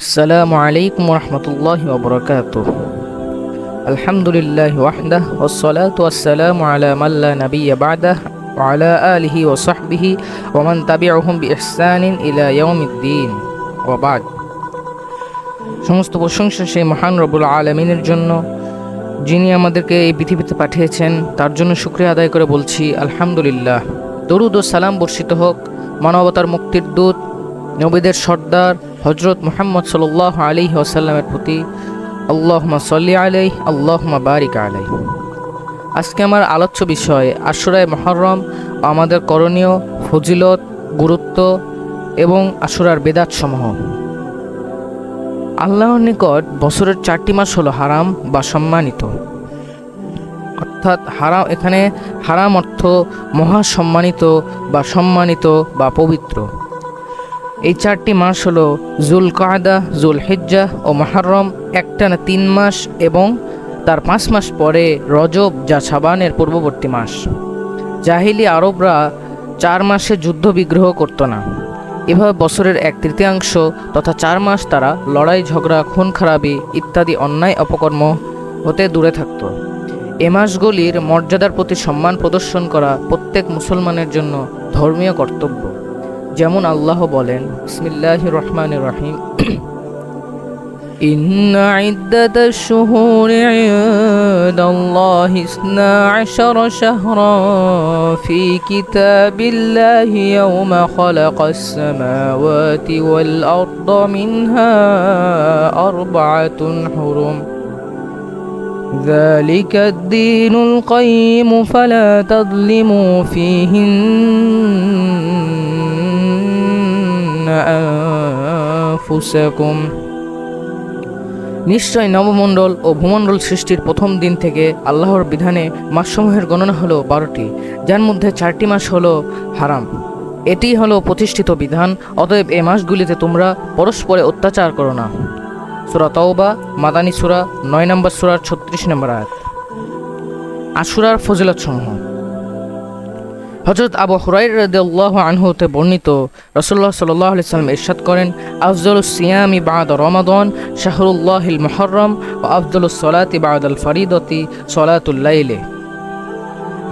السلام عليكم ورحمة الله وبركاته الحمد لله وحده والصلاة والسلام على من لا نبي بعده وعلى آله وصحبه ومن تبعهم بإحسان إلى يوم الدين وبعد সমস্ত প্রশংসা সেই মহান রবুল আলমিনের জন্য যিনি আমাদেরকে এই পৃথিবীতে পাঠিয়েছেন তার জন্য শুক্রিয়া আদায় করে বলছি আলহামদুলিল্লাহ দরুদ ও সালাম বর্ষিত হোক মানবতার মুক্তির দূত নবীদের সর্দার হজরত মোহাম্মদ সাল্লাহ আলী ওসাল্লামের প্রতি আল্লাহমা সল্লি আলাই আল্লাহমা বারিক আলাই আজকে আমার আলোচ্য বিষয়, আশুরায় মহরম আমাদের করণীয় ফজিলত, গুরুত্ব এবং আশুরার বেদাতসমূহ। আল্লাহর নিকট বছরের চারটি মাস হলো হারাম বা সম্মানিত। অর্থাৎ হারাম, এখানে হারাম অর্থ মহা সম্মানিত বা সম্মানিত বা পবিত্র। এই চারটি মাস হলো জুল কায়দা জুল হিজ্জা ও মহারম একটানা তিন মাস এবং তার পাঁচ মাস পরে রজব, যা সাবানের পূর্ববর্তী মাস। জাহিলি আরবরা চার মাসে যুদ্ধ বিগ্রহ করত না। এভাবে বছরের এক তৃতীয়াংশ তথা চার মাস তারা লড়াই, ঝগড়া, খুন, খারাপি ইত্যাদি অন্যায় অপকর্ম হতে দূরে থাকত। এ মাসগুলির মর্যাদার প্রতি সম্মান প্রদর্শন করা প্রত্যেক মুসলমানের জন্য ধর্মীয় কর্তব্য। যেমন আল্লাহ বলেন বিসমিল্লাহ রহমান রহিম إن عدة الشهور عند الله اثنا عشر شهرا في كتاب الله يوم خلق السماوات والأرض منها أربعة حرم ذلك الدين القيم فلا تظلموا فيهن أنفسكم নিশ্চয় নবমণ্ডল ও ভূমণ্ডল সৃষ্টির প্রথম দিন থেকে আল্লাহর বিধানে মাসসমূহের গণনা হলো বারোটি যার মধ্যে চারটি মাস হলো হারাম এটি হলো প্রতিষ্ঠিত বিধান অতএব এ মাসগুলিতে তোমরা পরস্পরে অত্যাচার করো না সুরা তওবা মাদানী সুরা নয় নম্বর সুরার ছত্রিশ নম্বর আয়াত আশুরার ফজিলত সমূহ হজরত আবু হুরাইর রদিয়াল্লাহু আনহুতে বর্ণিত রসুল্লাহ সাল্লাহ সাল্লাম ইরশাদ করেন আফজল সিয়ামি বাদ রমাদন, শাহরুল্লাহিল মহরম ও আফজল সলাতি বাদ আল ফরিদতি সলাতুল্লাইলে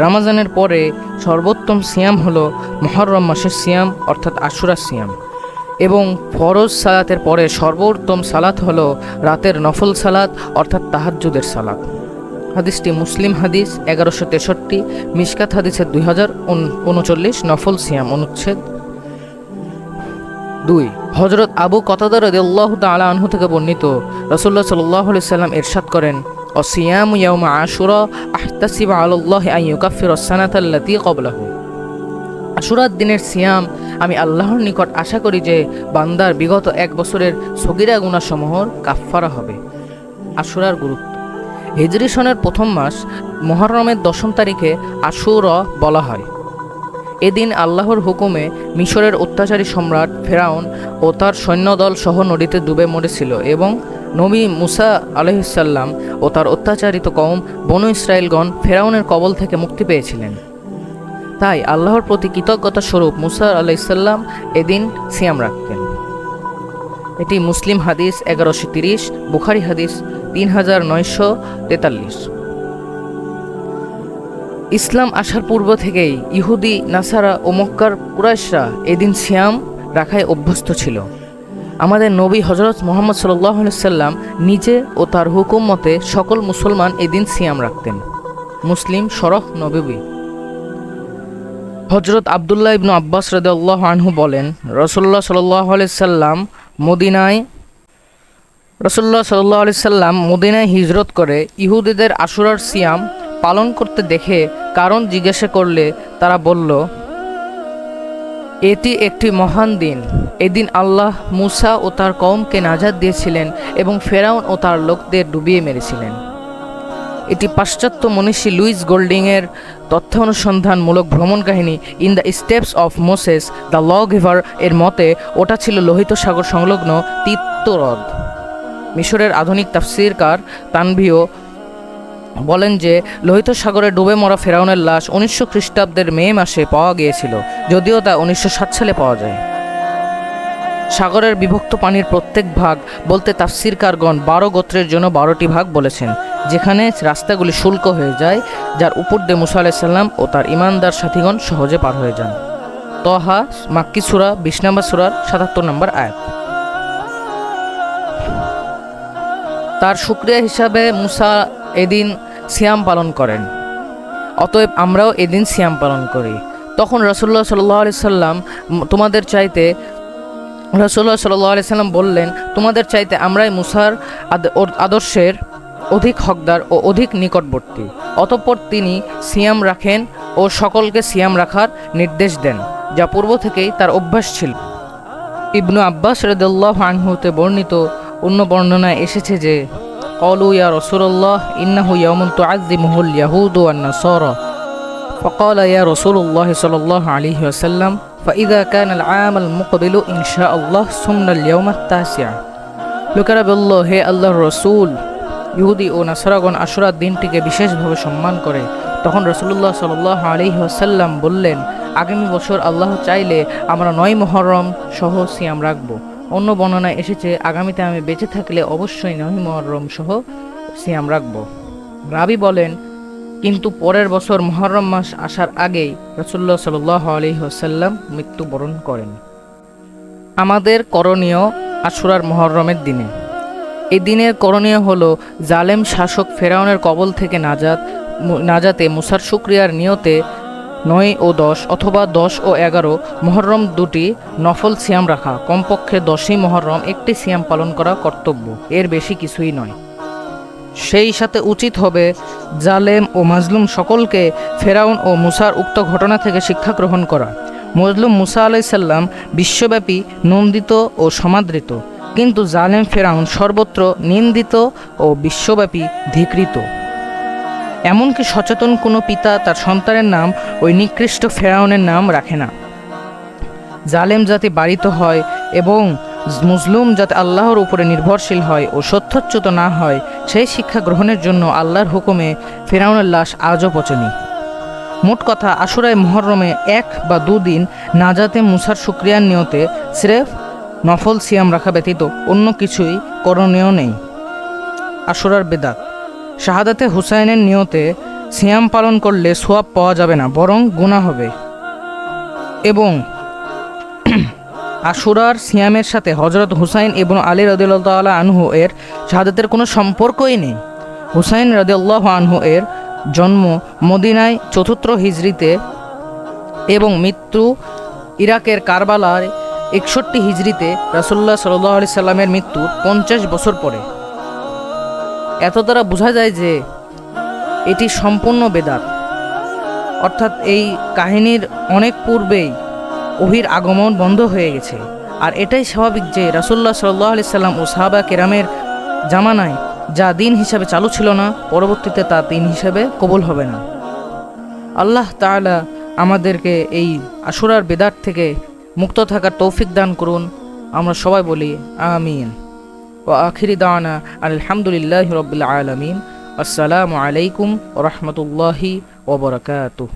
রামাজানের পরে সর্বোত্তম সিয়াম হল মহরম মাসের সিয়াম, অর্থাৎ আশুরা সিয়াম। এবং ফরজ সালাতের পরে সর্বোত্তম সালাত হল রাতের নফল সালাত, অর্থাৎ তাহাজ্জুদের সালাত। হাদিসটি মুসলিম হাদিস, এগারোশো তেষট্টি, মিসকাত হাদিসের দুই হাজার উনচল্লিশ, নফল সিয়াম, অনুচ্ছেদ দুই। হজরত আবু কতাদার রদিয়াল্লাহ তালা আনহু থেকে বর্ণিত রসুল্লাহ সাল্লাহ সাল্লাম এরশাদ করেন, অসিয়াম ইয়াউমা আশুরা আহতাসিবা আল্লাহ আইয়ুকাফির সানাতাল্লাতি কবলাহু আশুরার দিনের সিয়াম, আমি আল্লাহর নিকট আশা করি যে বান্দার বিগত এক বছরের সগিরা গুণাসমূহর কাফফারা হবে। আশুরার গুরুত্ব হিজরি সনের প্রথম মাস মহরমের দশম তারিখে আশুর বলা হয়। এদিন আল্লাহর হুকুমে মিশরের অত্যাচারী সম্রাট ফেরাউন ও তার সৈন্যদল সহ নদীতে ডুবে মরেছিল এবং নবী মুসা আলহিসাল্লাম ও তার অত্যাচারিত কম বনু ইসরায়েলগণ ফেরাউনের কবল থেকে মুক্তি পেয়েছিলেন। তাই আল্লাহর প্রতি কৃতজ্ঞতা স্বরূপ মুসা আলাইসাল্লাম এদিন সিয়াম রাখতেন। এটি মুসলিম হাদিস এগারোশো তিরিশ, বুখারি হাদিস তিন হাজার নয়শো তেতাল্লিশ। ইসলাম আসার পূর্ব থেকেই ইহুদি, নাসারা ও মক্কার কুরাইশরা এদিন সিয়াম রাখায় অভ্যস্ত ছিল। আমাদের নবী হজরত মোহাম্মদ সাল্লাম নিজে ও তার হুকুম মতে সকল মুসলমান এদিন সিয়াম রাখতেন। মুসলিম শরফ নবী। হজরত আবদুল্লাহ ইবনু আব্বাস রদাল্লাহ আনহু বলেন রসল্লাহ সাল্লাহ সাল্লাম মদিনায়। রসুল্লাহ সাল্লাহ আলি সাল্লাম মদিনায় হিজরত করে ইহুদিদের আশুরার সিয়াম পালন করতে দেখে কারণ জিজ্ঞাসা করলে তারা বলল, এটি একটি মহান দিন। এদিন আল্লাহ মুসা ও তার কমকে নাজাদ দিয়েছিলেন এবং ফেরাউন ও তার লোকদের ডুবিয়ে মেরেছিলেন। এটি পাশ্চাত্য মনীষী লুইস গোল্ডিংয়ের তথ্য অনুসন্ধানমূলক ভ্রমণ কাহিনী in the steps of Moses, the law giver এর মতে, ওটা ছিল লোহিত সাগর সংলগ্ন তিত্তরদ। মিশরের আধুনিক তাফসিরকার তানভিও বলেন যে, লোহিত সাগরে ডুবে মরা ফেরাউনের লাশ উনিশশো খ্রিস্টাব্দের মে মাসে পাওয়া গিয়েছিল, যদিও তা উনিশশো সাত সালে পাওয়া যায় সাগরের বিভক্ত পানির প্রত্যেক ভাগ বলতে তাফসিরকারগণ বারো গোত্রের জন্য বারোটি ভাগ বলেছেন, যেখানে রাস্তাগুলি শুল্ক হয়ে যায়, যার উপর দিয়ে মুসা আলাইসাল্লাম ও তার ইমানদার সাথীগণ সহজে পার হয়ে যান। তহা মাক্কি সুরা, বিশ নম্বর সুরার সাতাত্তর নম্বর আয়াত। তার শুক্রিয়া হিসাবে মুসা এদিন সিয়াম পালন করেন। অতএব আমরাও এদিন সিয়াম পালন করি। তখন রসুল্লাহ সাল্লাহ সাল্লাম তোমাদের চাইতে রসুল্লাহ সাল্লি সাল্লাম বললেন, তোমাদের চাইতে আমরাই মুসার আদর্শের অধিক হকদার ও অধিক নিকটবর্তী। অতঃপর তিনি সিয়াম রাখেন ও সকলকে সিয়াম রাখার নির্দেশ দেন, যা পূর্ব থেকেই তার অভ্যাস ছিল। ইবনু আব্বাস রদুল্লাহ আনহুতে বর্ণিত অন্য বর্ণনায় এসেছে যে কলু ইয়া রসুল্লাহ ইন্নাহু ইয়ামুন তো আজি মহুল ইয়াহুদ ও আন্না সর ফকল ইয়া রসুল্লাহ সাল আলী আসাল্লাম فإذا كان العام المقبل إن شاء الله سمنا اليوم التاسع লোকেরা বলল হে আল্লাহর রসুল ইহুদি ও নাসরাগণ আশুরার দিনটিকে বিশেষভাবে সম্মান করে তখন রসুল্লাহ সাল্লাহ আলি আসাল্লাম বললেন আগামী বছর আল্লাহ চাইলে আমরা নয় মহরম সহ সিয়াম রাখবো অন্য বর্ণনায় এসেছে আগামীতে আমি বেঁচে থাকলে অবশ্যই নয় মহরম সহ সিয়াম রাখবো রাবি বলেন কিন্তু পরের বছর মহরম মাস আসার আগেই রসুল্লাহ সাল্লাহ আলি আসাল্লাম মৃত্যুবরণ করেন। আমাদের করণীয় আশুরার মহরমের দিনে। এই দিনের করণীয় হল জালেম শাসক ফেরাউনের কবল থেকে নাজাত নাজাতে মুসার শুক্রিয়ার নিয়তে নয় ও দশ অথবা দশ ও এগারো মহরম দুটি নফল সিয়াম রাখা, কমপক্ষে দশই মহরম একটি সিয়াম পালন করা কর্তব্য। এর বেশি কিছুই নয়। সেই সাথে উচিত হবে জালেম ও মাজলুম সকলকে ফেরাউন ও মুসার উক্ত ঘটনা থেকে শিক্ষা গ্রহণ করা। মজলুম মুসা আলাইসাল্লাম বিশ্বব্যাপী নন্দিত ও সমাদৃত। কিন্তু জালেম ফেরাউন সর্বত্র নিন্দিত ও বিশ্বব্যাপী ধিকৃত। এমনকি সচেতন কোনো পিতা তার সন্তানের নাম ওই নিকৃষ্ট ফেরাউনের নাম রাখে না। জালেম যাতে বাড়িত হয় এবং মুসলুম যাতে আল্লাহর উপরে নির্ভরশীল হয় ও সত্যচ্যুত না হয়, সেই শিক্ষা গ্রহণের জন্য আল্লাহর হুকুমে ফেরাউনের লাশ আজও পচেনি। মোট কথা, আশুরায় মহরমে এক বা দুদিন নাজাতে মুসার শুক্রিয়ার নিয়তে স্রেফ, নফল, সিয়াম রাখা ব্যতীত অন্য কিছুই করণীয় নেই। আশুরার বেদাত। শাহাদাতে হুসাইনের নিয়তে সিয়াম পালন করলে সোয়াব পাওয়া যাবে না, বরং গুণা হবে। এবং আশুরার সিয়ামের সাথে হজরত হুসাইন এবং আলী রদিল্লাহ আনহু এর শাহাদাতের কোনো সম্পর্কই নেই। হুসাইন রদিল্লাহ আনহু এর জন্ম মদিনায় চতুর্থ হিজরিতে এবং মৃত্যু ইরাকের কারবালার একষট্টি হিজরিতে রাসুল্লাহ সাল্লাহ আলি সাল্লামের মৃত্যুর পঞ্চাশ বছর পরে। এত দ্বারা বোঝা যায় যে এটি সম্পূর্ণ বেদাত। অর্থাৎ এই কাহিনীর অনেক পূর্বেই ওহির আগমন বন্ধ হয়ে গেছে। আর এটাই স্বাভাবিক যে রাসুল্লাহ সাল্লাহ আলি সাল্লাম ও সাহাবা কেরামের জামানায় যা দিন হিসাবে চালু ছিল না, পরবর্তীতে তা দিন হিসাবে কবুল হবে না। আল্লাহ তাআলা আমাদেরকে এই আশুরার বেদার থেকে মুক্ত থাকার তৌফিক দান করুন। আমরা সবাই বলি আমিন। ও আখিরি দাওয়ানা আলহামদুলিল্লাহ রবিল আলমিন। আসসালামু আলাইকুম রহমতুল্লাহি ওবরাকাতুহ